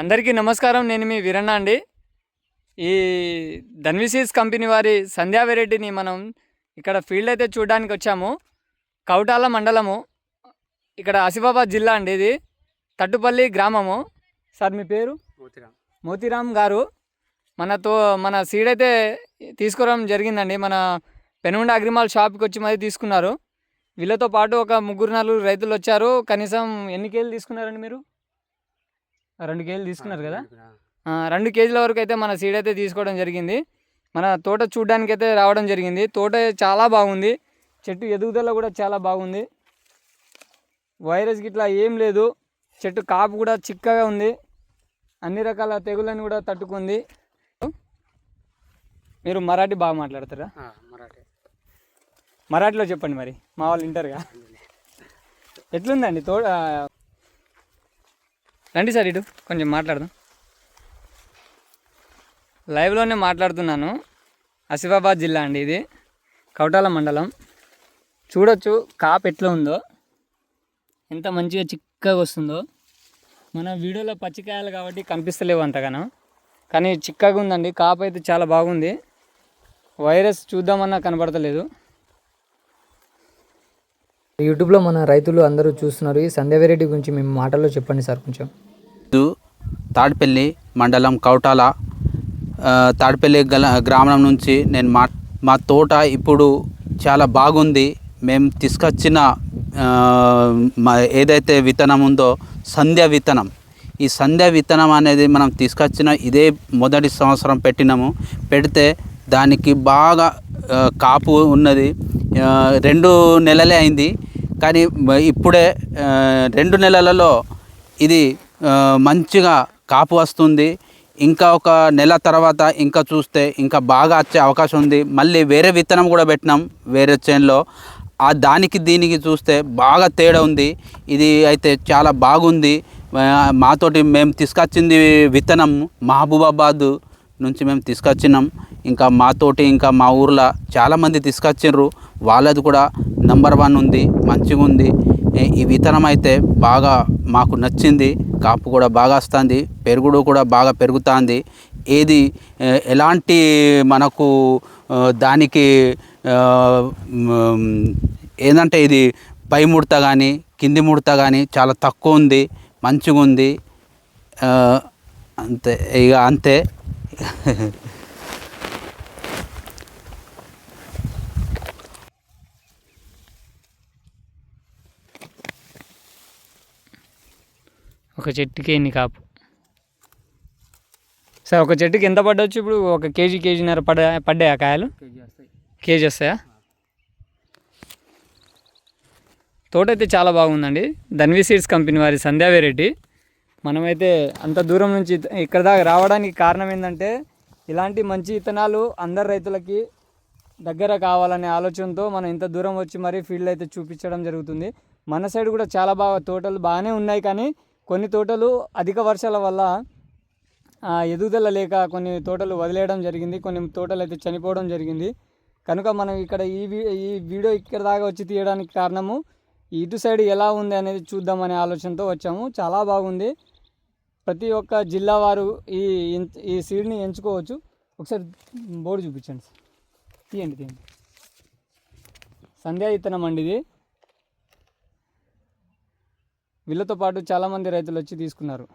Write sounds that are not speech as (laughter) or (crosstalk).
అందరికీ నమస్కారం నేను మీ వీరన్న అండి. ఈ ధన్విసీస్ కంపెనీ వారి సంధ్యా వెరైటీని మనం ఇక్కడ ఫీల్డ్ అయితే చూడడానికి వచ్చాము. కౌటాల మండలము ఇక్కడ ఆసిఫాబాద్ జిల్లా అండి ఇది. తట్టుపల్లి గ్రామము. సార్ మీ పేరు? మోతిరామ్. మోతీరామ్ గారు. మనతో మన సీడ్ అయితే తీసుకురావడం జరిగిందండి. మన పెనుగొండ అగ్రిమాల్ షాప్కి వచ్చి మరి తీసుకున్నారు. వీళ్ళతో పాటు ఒక ముగ్గురు నలుగురు రైతులు వచ్చారు. కనీసం ఎన్ని కేజీలు తీసుకున్నారండి మీరు? రెండు కేజీలు తీసుకున్నారు కదా? ఆ, రెండు కేజీల వరకు అయితే మన సీడ్ అయితే తీసుకోవడం జరిగింది. మన తోట చూడడానికి అయితే రావడం జరిగింది. తోట చాలా బాగుంది. చెట్టు ఎదుగుదల కూడా చాలా బాగుంది. వైరస్ గిట్లా ఏం లేదు. చెట్టు కాపు కూడా చిక్కగా ఉంది. అన్ని రకాల తెగులను కూడా తట్టుకుంది. మీరు మరాఠీ బాగా మాట్లాడతారా? ఆ, మరాఠీ. మరాఠీలో చెప్పండి మరి. మా వాళ్ళు వింటారుగా. ఎట్లుందండి తో ఆ, రండి సార్ ఇటు కొంచెం మాట్లాడదాం. లైవ్లోనే మాట్లాడుతున్నాను. ఆసిఫాబాద్ జిల్లా అండి ఇది. కౌటాల మండలం. చూడొచ్చు కాప్ ఎట్లా ఉందో. ఎంత మంచిగా చిక్కగా వస్తుందో. మన వీడియోలో పచ్చికాయలు కాబట్టి కనిపిస్తలేవు అంతగానో. కానీ చిక్కగా ఉందండి కాప్ అయితే చాలా బాగుంది. వైరస్ చూద్దామన్నా కనబడతలేదు. యూట్యూబ్లో మన రైతులు అందరూ చూస్తున్నారు. ఈ సంధ్య వెరైటీ గురించి మేము మాటల్లో చెప్పండి సార్ కొంచెం. తాడిపల్లి మండలం కౌటాల తాడిపల్లి గల గ్రామం నుంచి నేను మా మా తోట ఇప్పుడు చాలా బాగుంది. మేము తీసుకొచ్చిన మా ఏదైతే విత్తనం ఉందో సంధ్య విత్తనం. ఈ సంధ్య విత్తనం అనేది మనం తీసుకొచ్చిన ఇదే మొదటి సంవత్సరం పెట్టినాము. పెడితే దానికి బాగా కాపు ఉన్నది. రెండు నెలలే అయింది. కానీ ఇప్పుడే రెండు నెలలలో ఇది మంచిగా కాపు వస్తుంది. ఇంకా ఒక నెల తర్వాత ఇంకా చూస్తే ఇంకా బాగా వచ్చే అవకాశం ఉంది. మళ్ళీ వేరే విత్తనం కూడా పెట్టినాం వేరే చేన్లో. ఆ దానికి దీనికి చూస్తే బాగా తేడా ఉంది. ఇది అయితే చాలా బాగుంది. మాతోటి మేము తీసుకొచ్చింది విత్తనం మహబూబాబాద్ నుంచి మేము తీసుకొచ్చినాం. ఇంకా మాతోటి ఇంకా మా ఊర్లో చాలామంది తీసుకొచ్చిండ్రు. వాళ్ళది కూడా నంబర్ వన్ ఉంది మంచిగా ఉంది. ఈ విత్తనం అయితే బాగా మాకు నచ్చింది కాపు కూడా బాగా వస్తుంది పెరుగుడు కూడా బాగా పెరుగుతుంది. ఏది ఎలాంటి మనకు దానికి ఏంటంటే ఇది పై ముడత కానీ కింది ముడత కానీ చాలా తక్కువ ఉంది మంచిగా ఉంది అంతే ఇక అంతే. (laughs) ఒక చెట్టుకి ఎన్ని కాపు. సార్ ఒక చెట్టుకి ఎంత పడవచ్చు ఇప్పుడు? ఒక కేజీ కేజీన్నర పడ పడ్డాయా కాయలు? కేజీ వస్తాయా? తోట అయితే చాలా బాగుందండి. ధన్వి సీడ్స్ కంపెనీ వారి సంధ్యా వెరైటీ. మనమైతే అంత దూరం నుంచి ఇక్కడ దాకా రావడానికి కారణం ఏంటంటే ఇలాంటి మంచి విత్తనాలు అందరు రైతులకి దగ్గర కావాలనే ఆలోచనతో మనం ఇంత దూరం వచ్చి మరీ ఫీల్డ్ అయితే చూపించడం జరుగుతుంది. మన సైడ్ కూడా చాలా బాగా తోటలు బాగానే ఉన్నాయి కానీ కొన్ని తోటలు అధిక వర్షాల వల్ల ఎదుగుదల లేక కొన్ని తోటలు వదిలేయడం జరిగింది కొన్ని తోటలు అయితే చనిపోవడం జరిగింది. కనుక మనం ఇక్కడ ఈ వీ- ఈ వీడియో ఇక్కడ దాకా వచ్చి తీయడానికి కారణము ఇటు సైడ్ ఎలా ఉంది అనేది చూద్దామనే ఆలోచనతో వచ్చాము. చాలా బాగుంది. ప్రతి ఒక్క జిల్లా వారు ఈ ఈ సీడ్ని ఎంచుకోవచ్చు. ఒకసారి బోర్డు చూపించండి తీయండి తీయండి. సంధ్యా విత్తనం అండి ఇది. వీళ్ళతో పాటు చాలామంది రైతులు వచ్చి తీసుకున్నారు.